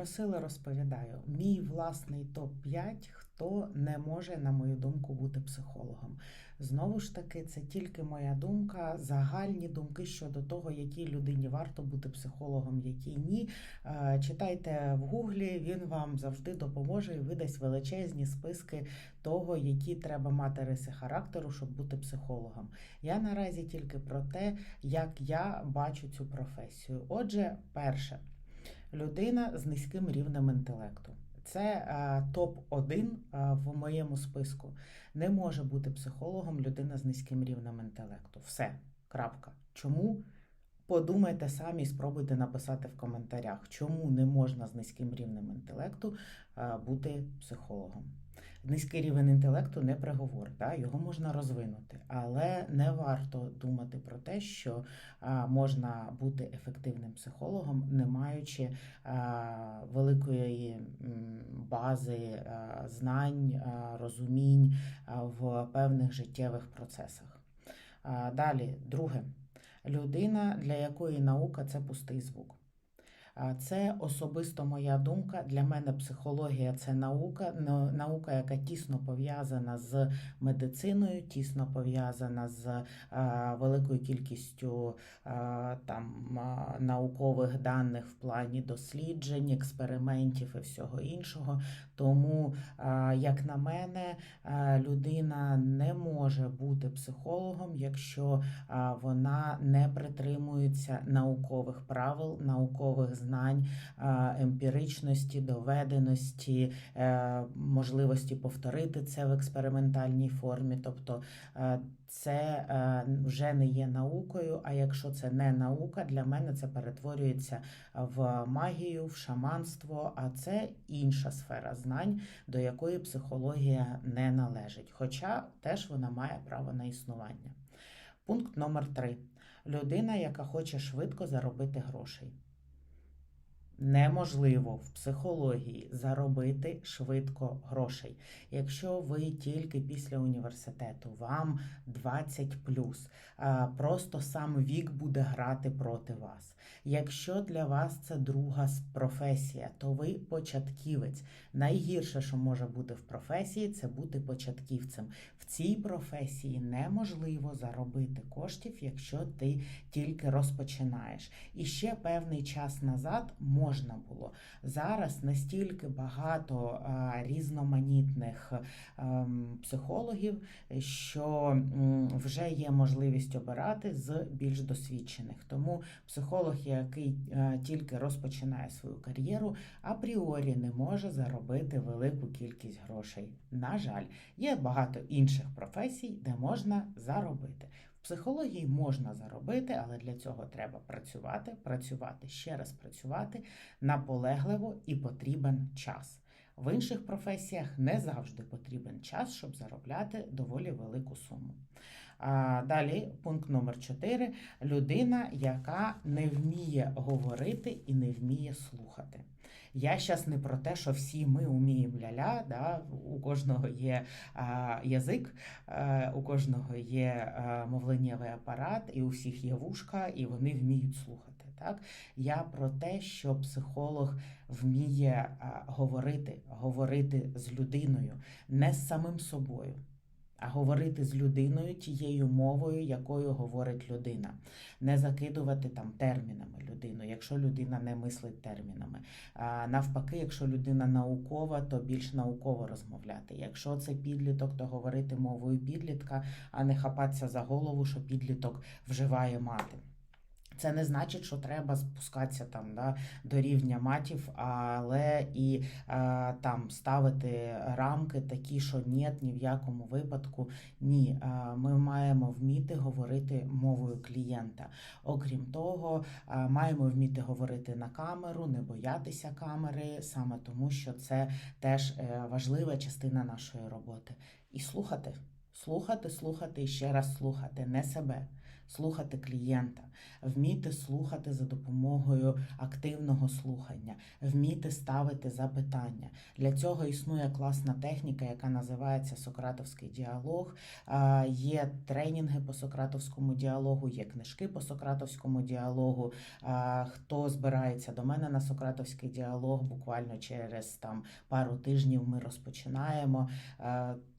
Просили, розповідаю. Мій власний топ-5, хто не може, на мою думку, бути психологом. Знову ж таки, це тільки моя думка, загальні думки щодо того, якій людині варто бути психологом, якій ні. Е, Читайте в гуглі, він вам завжди допоможе і видасть величезні списки того, які треба мати риси характеру, щоб бути психологом. Я наразі тільки про те, як я бачу цю професію. Отже, перше, людина з низьким рівнем інтелекту. Це е, топ-1 е, в моєму списку. Не може бути психологом людина з низьким рівнем інтелекту. Все. Крапка. Чому? Подумайте самі, спробуйте написати в коментарях, чому не можна з низьким рівнем інтелекту е, бути психологом. Низький рівень інтелекту не приговор, да? його можна розвинути, але не варто думати про те, що можна бути ефективним психологом, не маючи великої бази знань, розумінь в певних життєвих процесах. Далі, друге, людина, для якої наука це пустий звук. Це особисто моя думка. Для мене психологія це наука, наука, яка тісно пов'язана з медициною, тісно пов'язана з е, великою кількістю е, там е, наукових даних в плані досліджень, експериментів і всього іншого. Тому, як на мене, людина не може бути психологом, якщо вона не притримується наукових правил, наукових знань, е, емпіричності, доведеності, е, можливості повторити це в експериментальній формі. Тобто е, це вже не є наукою. А якщо це не наука, для мене це перетворюється в магію, в шаманство, а це інша сфера знань, до якої психологія не належить. Хоча теж вона має право на існування. Пункт номер три. Людина, яка хоче швидко заробити грошей. Неможливо в психології заробити швидко грошей. Якщо ви тільки після університету, вам 20 просто сам вік буде грати проти вас. Якщо для вас це друга професія, то ви початківець. Найгірше, що може бути в професії, це бути початківцем. В цій професії неможливо заробити коштів, якщо ти тільки розпочинаєш. І ще певний час назад можна було. Зараз настільки багато різноманітних ем, психологів, що вже є можливість обирати з більш досвідчених. Тому психолог, який е, тільки розпочинає свою кар'єру, апріорі не може заробити велику кількість грошей. На жаль, є багато інших професій, де можна заробити. Психології можна заробити, але для цього треба працювати, працювати, ще раз працювати наполегливо і потрібен час. В інших професіях не завжди потрібен час, щоб заробляти доволі велику суму. А, далі, пункт номер 4. Людина, яка не вміє говорити і не вміє слухати. Я зараз не про те, що всі ми вміємо ля-ля, да? у кожного є а, язик, е, у кожного є е, мовленнєвий апарат, і у всіх є вушка, і вони вміють слухати. Так? Я про те, що психолог вміє а, говорити, говорити з людиною, не з самим собою. А говорити з людиною тією мовою, якою говорить людина, не закидувати там термінами людину, якщо людина не мислить термінами. А навпаки, якщо людина наукова, то більш науково розмовляти. Якщо це підліток, то говорити мовою підлітка, а не хапатися за голову, що підліток вживає мати. Це не значить, що треба спускатися там да, до рівня матів, але і а, там ставити рамки такі, що ні, ні в якому випадку ні. А, Ми маємо вміти говорити мовою клієнта. Окрім того, а, маємо вміти говорити на камеру, не боятися камери, саме тому, що це теж е, важлива частина нашої роботи. І слухати. Слухати, слухати і ще раз слухати, не себе. Слухати клієнта, вміти слухати за допомогою активного слухання, вміти ставити запитання. Для цього існує класна техніка, яка називається Сократовський діалог. Є тренінги по Сократовському діалогу, є книжки по Сократовському діалогу. Хто збирається до мене на Сократовський діалог, буквально через там пару тижнів ми розпочинаємо.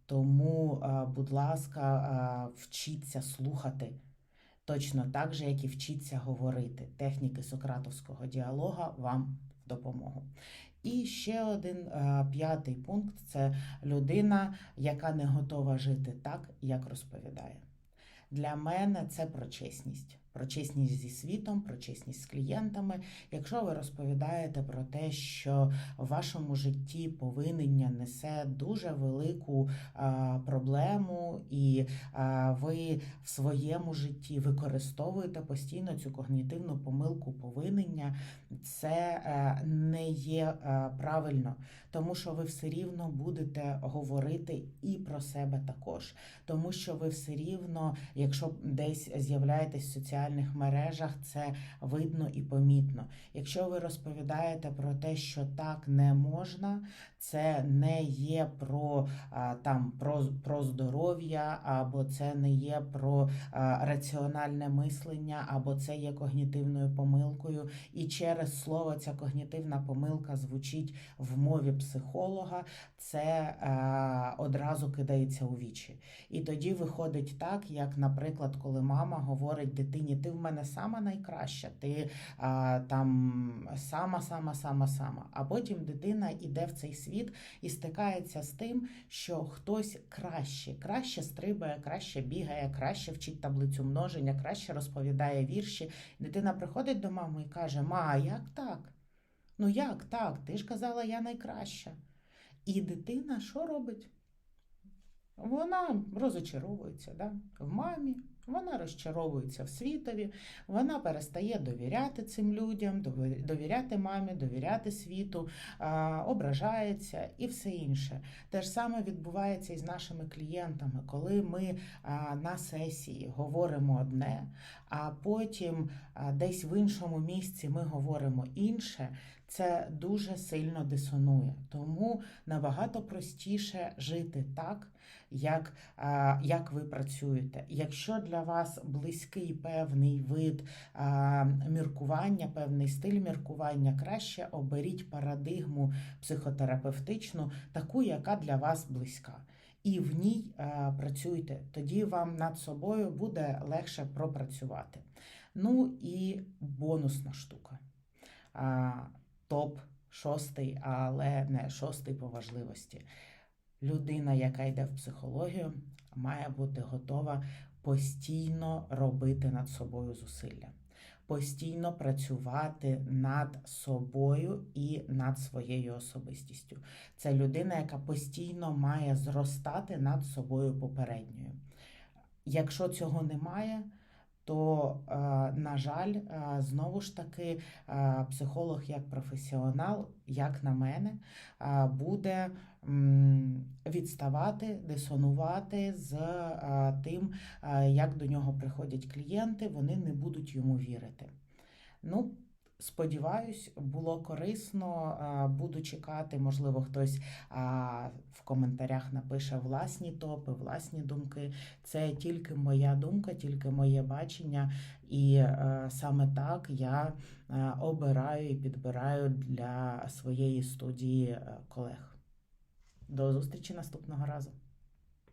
Тому, будь ласка, вчіться слухати. Точно так же, як і вчиться говорити. Техніки Сократовського діалога вам в допомогу. І ще один е, п'ятий пункт це людина, яка не готова жити так, як розповідає. Для мене це про чесність. Про чесність зі світом, про чесність з клієнтами. Якщо ви розповідаєте про те, що в вашому житті повинення несе дуже велику проблему, і ви в своєму житті використовуєте постійно цю когнітивну помилку повинення, це е, не є е, правильно, тому що ви все рівно будете говорити і про себе також, тому що ви все рівно, якщо десь з'являєтесь в соціальних мережах, це видно і помітно. Якщо ви розповідаєте про те, що так не можна, це не є про там про, про здоров'я, або це не є про раціональне мислення, або це є когнітивною помилкою. І через слово ця когнітивна помилка звучить в мові психолога, це одразу кидається у вічі. І тоді виходить так, як, наприклад, коли мама говорить дитині, ти в мене сама найкраща, ти там сама, сама, сама, сама. А потім дитина йде в цей світ і стикається з тим, що хтось краще, краще стрибає, краще бігає, краще вчить таблицю множення, краще розповідає вірші. Дитина приходить до мами і каже: Ма, як так? Ну як так? Ти ж казала, я найкраща. І дитина що робить? Вона розочаровується да? в мамі, вона розчаровується в світові, вона перестає довіряти цим людям, довіряти мамі, довіряти світу, ображається і все інше. Те ж саме відбувається і з нашими клієнтами, коли ми на сесії говоримо одне, а потім десь в іншому місці ми говоримо інше. Це дуже сильно дисонує. Тому набагато простіше жити так, як, як ви працюєте. Якщо для вас близький певний вид міркування, певний стиль міркування, краще оберіть парадигму психотерапевтичну, таку, яка для вас близька. І в ній працюйте, тоді вам над собою буде легше пропрацювати. Ну і бонусна штука. Топ шостий, але не шостий по важливості. Людина, яка йде в психологію, має бути готова постійно робити над собою зусилля, постійно працювати над собою і над своєю особистістю. Це людина, яка постійно має зростати над собою попередньою. Якщо цього немає, то, е, на жаль, е, знову ж таки, е, психолог як професіонал, як на мене, буде відставати, дисонувати з тим, як до нього приходять клієнти, вони не будуть йому вірити. Ну, сподіваюсь, було корисно. е, Буду чекати, можливо, хтось в коментарях напише власні топи, власні думки. Це тільки моя думка, тільки моє бачення, і е, саме так я е, обираю і підбираю для своєї студії колег. До зустрічі наступного разу.